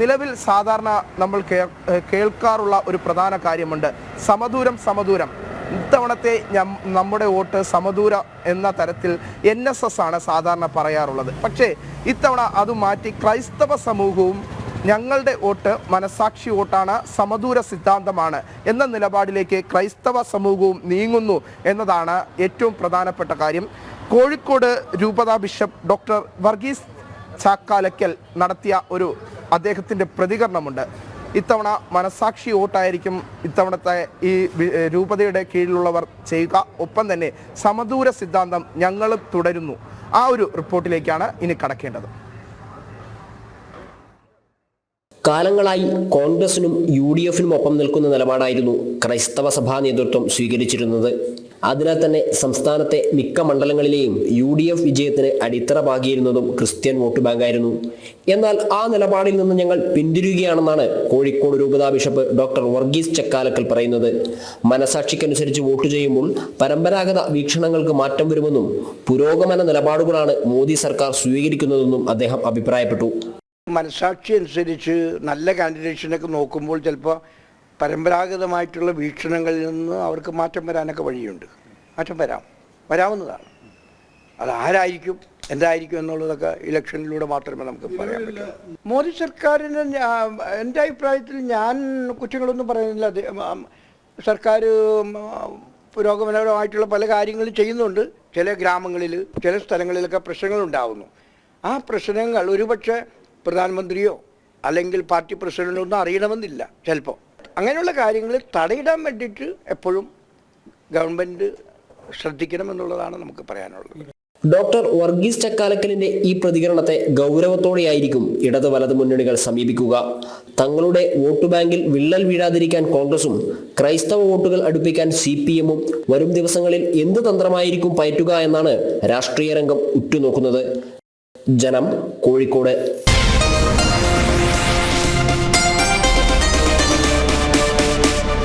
നിലവിൽ സാധാരണ നമ്മൾ കേൾക്കാറുള്ള ഒരു പ്രധാന കാര്യമുണ്ട്. സമദൂരം സമദൂരം. ഇത്തവണത്തെ നമ്മുടെ വോട്ട് സമദൂര എന്ന തരത്തിൽ എൻ എസ് എസ് ആണ് സാധാരണ പറയാറുള്ളത്. പക്ഷേ ഇത്തവണ അത് മാറ്റി ക്രൈസ്തവ സമൂഹവും ഞങ്ങളുടെ വോട്ട് മനസാക്ഷി വോട്ടാണ് സമദൂര സിദ്ധാന്തമാണ് എന്ന നിലപാടിലേക്ക് ക്രൈസ്തവ സമൂഹവും നീങ്ങുന്നു എന്നതാണ് ഏറ്റവും പ്രധാനപ്പെട്ട കാര്യം. കോഴിക്കോട് രൂപതാ ബിഷപ്പ് ഡോക്ടർ വർഗീസ് ചാക്കാലക്കൽ നടത്തിയ ഒരു അദ്ദേഹത്തിന്റെ പ്രതികരണമുണ്ട്. ഇത്തവണ മനസാക്ഷി വോട്ടായിരിക്കും ഇത്തവണത്തെ ഈ രൂപതയുടെ കീഴിലുള്ളവർ ചെയ്യുക. ഒപ്പം തന്നെ സമദൂര സിദ്ധാന്തം ഞങ്ങൾ തുടരുന്നു. ആ ഒരു റിപ്പോർട്ടിലേക്കാണ് ഇനി കടക്കേണ്ടത്. കാലങ്ങളായി കോൺഗ്രസിനും യു ഡി എഫിനും ഒപ്പം നിൽക്കുന്ന നിലപാടായിരുന്നു ക്രൈസ്തവ സഭാ നേതൃത്വം സ്വീകരിച്ചിരുന്നത്. അതിനാൽ തന്നെ സംസ്ഥാനത്തെ മിക്ക മണ്ഡലങ്ങളിലെയും യു ഡി എഫ് വിജയത്തിന് അടിത്തറ പാകിയിരുന്നതും ക്രിസ്ത്യൻ വോട്ട് ബാങ്കായിരുന്നു. എന്നാൽ ആ നിലപാടിൽ നിന്ന് ഞങ്ങൾ പിന്തിരിയുകയാണെന്നാണ് കോഴിക്കോട് രൂപതാ ബിഷപ്പ് ഡോക്ടർ വർഗീസ് ചക്കാലക്കൽ പറയുന്നത്. മനസാക്ഷിക്കനുസരിച്ച് വോട്ട് ചെയ്യുമ്പോൾ പരമ്പരാഗത വീക്ഷണങ്ങൾക്ക് മാറ്റം വരുമെന്നും പുരോഗമന നിലപാടുകളാണ് മോദി സർക്കാർ സ്വീകരിക്കുന്നതെന്നും അദ്ദേഹം അഭിപ്രായപ്പെട്ടു. മനസാക്ഷി അനുസരിച്ച് നല്ല കാൻഡിഡേറ്റ്സിനൊക്കെ നോക്കുമ്പോൾ ചിലപ്പോൾ പരമ്പരാഗതമായിട്ടുള്ള വീക്ഷണങ്ങളിൽ നിന്ന് അവർക്ക് മാറ്റം വരാനൊക്കെ വഴിയുണ്ട്. മാറ്റം വരാം. വരാവുന്നതാണ്. അത് ആരായിരിക്കും എന്തായിരിക്കും എന്നുള്ളതൊക്കെ ഇലക്ഷനിലൂടെ മാത്രമേ നമുക്ക് പറയാൻ പറ്റൂ. മോദി സർക്കാരിന് എന്റെ അഭിപ്രായത്തിൽ ഞാൻ കുറ്റങ്ങളൊന്നും പറയുന്നില്ല. സർക്കാർ പുരോഗമനപരമായിട്ടുള്ള പല കാര്യങ്ങളും ചെയ്യുന്നുണ്ട്. ചില ഗ്രാമങ്ങളിൽ ചില സ്ഥലങ്ങളിലൊക്കെ പ്രശ്നങ്ങൾ ഉണ്ടാവുന്നു ആ പ്രശ്നങ്ങൾ ഒരുപക്ഷെ പ്രധാനമന്ത്രിയോ അല്ലെങ്കിൽ പാർട്ടി പ്രസിഡന്റോ ഒന്നും അറിയണമെന്നില്ല ചിലപ്പോൾ. അങ്ങനെയുള്ള കാര്യങ്ങൾ തടയിടാൻ വേണ്ടിയിട്ട് എപ്പോഴും ഗവൺമെന്റ് ശ്രദ്ധിക്കണമെന്നുള്ളതാണ് നമുക്ക് പറയാനുള്ളത്. ഡോക്ടർ വർഗീസ് ചക്കാലക്കലിന്റെ ഈ പ്രതികരണത്തെ ഗൗരവത്തോടെയായിരിക്കും ഇടത് വലത് മുന്നണികൾ സമീപിക്കുക. തങ്ങളുടെ വോട്ട് ബാങ്കിൽ വിള്ളൽ വീഴാതിരിക്കാൻ കോൺഗ്രസും ക്രൈസ്തവ വോട്ടുകൾ അടുപ്പിക്കാൻ സി പി എമ്മും വരും ദിവസങ്ങളിൽ എന്ത് തന്ത്രമായിരിക്കും പയറ്റുക എന്നാണ് രാഷ്ട്രീയ രംഗം ഉറ്റുനോക്കുന്നത്. ജനം കോഴിക്കോട്.